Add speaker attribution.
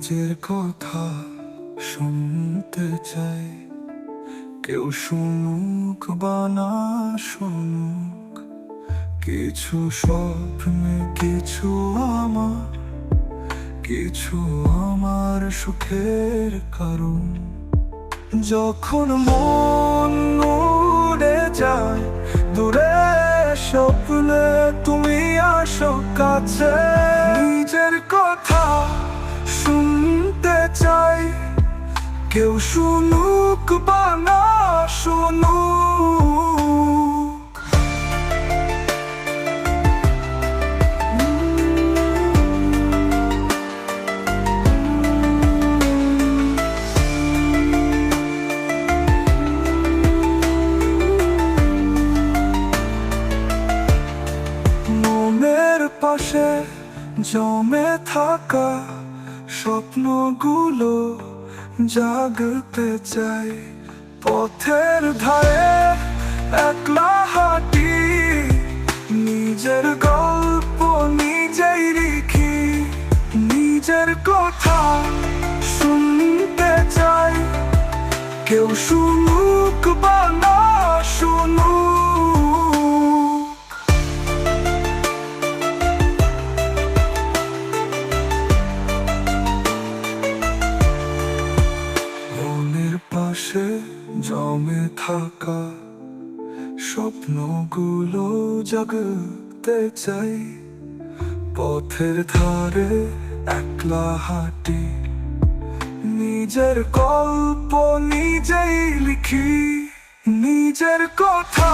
Speaker 1: নিজের কথা শুনতে চাই। কেউ শুনুক বা না শুনুক, কিছু স্বপ্নে কিছু আমার কিছু আমার সুখের কারণ। যখন মন উড়ে যায়, দূরে স্বপ্নে তুমি আসো কাছে। নিজের কথা শুনতে চাই। কেউ শুনুক বা না শুনুক। মনের পাশে জমে থাকা স্বপ্নগুলো জাগতে চাই। পথের ধারে একলা হাঁটি, নিজের গল্প নিজেই লিখি, নিজের কথা শুনতে চাই। কেউ শুনুক বা না শুনুক পাশে জমে থাকা স্বপ্নগুলো জাগতে চাই। পথের ধারে একলা হাঁটি, নিজের গল্প নিজেই লিখি, নিজের কথা